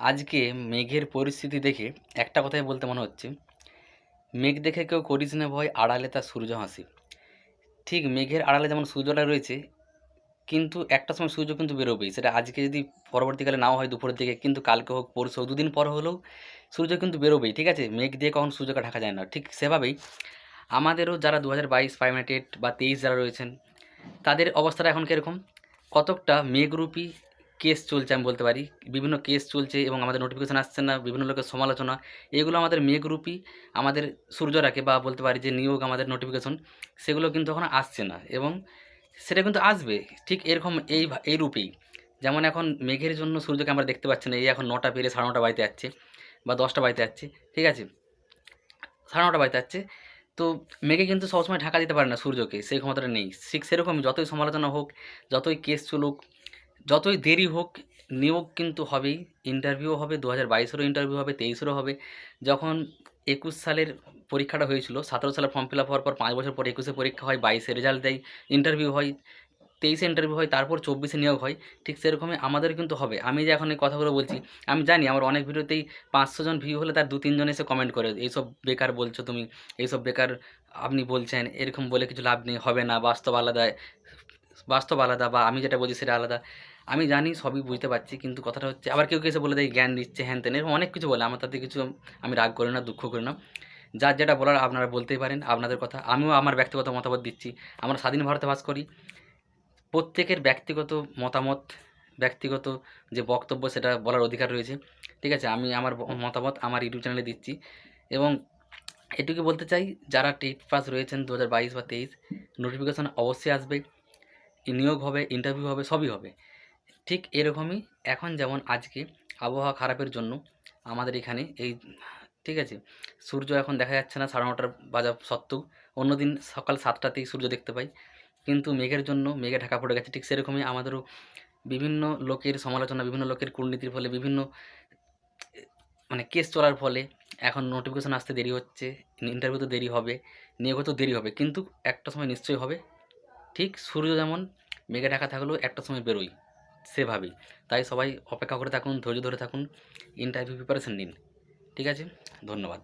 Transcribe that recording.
আজকে মেঘের পরিস্থিতি দেখে একটা কথাই বলতে মনে হচ্ছে। মেঘ দেখে কেউ করিস না ভয়, আড়ালে তার সূর্য হাসি। ঠিক মেঘের আড়ালে যেমন সূর্যটা রয়েছে, কিন্তু একটা সময় সূর্য কিন্তু বেরোবেই। সেটা আজকে যদি পরবর্তীকালে নাও হয় দুপুরের দিকে, কিন্তু কালকে হোক, পরশু হোক, দুদিন পর হলেও সূর্য কিন্তু বেরোবেই, ঠিক আছে? মেঘ দিয়ে কখন সূর্যকে ঢাকা যায় না। ঠিক সেভাবেই আমাদেরও যারা দু হাজার বাইশ ফাইভ বা তেইশ যারা রয়েছেন, তাদের অবস্থাটা এখন কীরকম? কতকটা মেঘরূপী কেস চলছে আমি বলতে পারি। বিভিন্ন কেস চলছে এবং আমাদের নোটিফিকেশান আসছে না, বিভিন্ন লোকের সমালোচনা। এগুলো আমাদের মেঘরূপী আমাদের সূর্যরাকে বা বলতে পারি যে নিয়োগ আমাদের নোটিফিকেশন সেগুলো কিন্তু এখন আসছে না এবং সেটা কিন্তু আসবে, ঠিক এরকম এই এই রূপেই। যেমন এখন মেঘের জন্য সূর্যকে আমরা দেখতে পাচ্ছি না, এই এখন নটা পেরে সাড়ে নটা বাড়িতে যাচ্ছে বা দশটা বাড়িতে যাচ্ছে, ঠিক আছে? সাড়ে নটা বাড়িতে যাচ্ছে, তো মেঘে কিন্তু সবসময় ঢাকা দিতে পারে না সূর্যকে, সেই ক্ষমতাটা নেই। ঠিক সেরকমই যতই সমালোচনা হোক, যতই কেস চলুক যতই দেরি হোক, নিয়োগ কিন্তু হবেই। ইন্টারভিউ হবে দু হাজার বাইশেরও ইন্টারভিউ হবে, তেইশেরও হবে। যখন একুশ সালের পরীক্ষাটা হয়েছিল, সতেরো সালে ফর্ম ফিল আপ হওয়ার পর পাঁচ বছর পর একুশে পরীক্ষা হয়, বাইশে রেজাল্ট দেয় ইন্টারভিউ হয়, তেইশে ইন্টারভিউ হয়, তারপর চব্বিশে নিয়োগ হয়। ঠিক সেরকমই আমাদের কিন্তু হবে। আমি যে এখন এই কথাগুলো বলছি, আমি জানি আমার অনেক ভিডিওতেই পাঁচশো জন ভিউ হলে তার দু তিনজন এসে কমেন্ট করে, এইসব বেকার বলছো তুমি, এইসব বেকার আপনি বলছেন, এরকম বলে কিছু লাভ নেই, হবে না, বাস্তব আলাদা বাস্তব আলাদা বা আমি যেটা বলছি সেটা আলাদা। আমি জানি, সবই বুঝতে পারছি, কিন্তু কথাটা হচ্ছে, আবার কেউ কেউ বলে দেয়, জ্ঞান দিচ্ছে, হ্যান তেন অনেক কিছু বলে। আমার তাতে কিছু আমি রাগ করি না, দুঃখ করি না। যার যেটা বলার আপনারা বলতেই পারেন, আপনাদের কথা। আমিও আমার ব্যক্তিগত মতামত দিচ্ছি। আমরা স্বাধীন ভারতে বাস করি। প্রত্যেকের ব্যক্তিগত মতামত, ব্যক্তিগত যে বক্তব্য, সেটা বলার অধিকার রয়েছে। ঠিক আছে? আমি আমার মতামত আমার ইউটিউব চ্যানেলে দিচ্ছি। এবং এটুকু বলতে চাই, যারা টেট পাস রয়েছেন দু হাজার বাইশ বা তেইশ, নোটিফিকেশান অবশ্যই আসবে। নিয়োগ হবে ইন্টারভিউ হবে, সবই হবে। ঠিক এরকমই এখন যেমন আজকে আবহাওয়া খারাপের জন্য আমাদের এখানে এই, ঠিক আছে, সূর্য এখন দেখা যাচ্ছে না, সাড়ে নটার বাজা সত্ত্বেও। অন্যদিন সকাল সাতটাতেই সূর্য দেখতে পাই। কিন্তু মেঘের জন্য মেঘে ঢাকা পড়ে গেছে। ঠিক সেরকমই আমাদেরও বিভিন্ন লোকের সমালোচনা, বিভিন্ন লোকের কূটনীতির ফলে, বিভিন্ন মানে কেস চলার ফলে এখন নোটিফিকেশন আসতে দেরি হচ্ছে ইন্টারভিউতে দেরি হবে নিয়োগ তো দেরি হবে। কিন্তু একটা সময় নিশ্চয়ই হবে ঠিক সূর্য যেমন মেঘে ঢাকা থাকলেও একটা সময় বেরোই সেভাবেই। তাই সবাই অপেক্ষা করে থাকুন, ধৈর্য ধরে থাকুন ইন্টারভিউ প্রিপারেশন নিন। ঠিক আছে? ধন্যবাদ।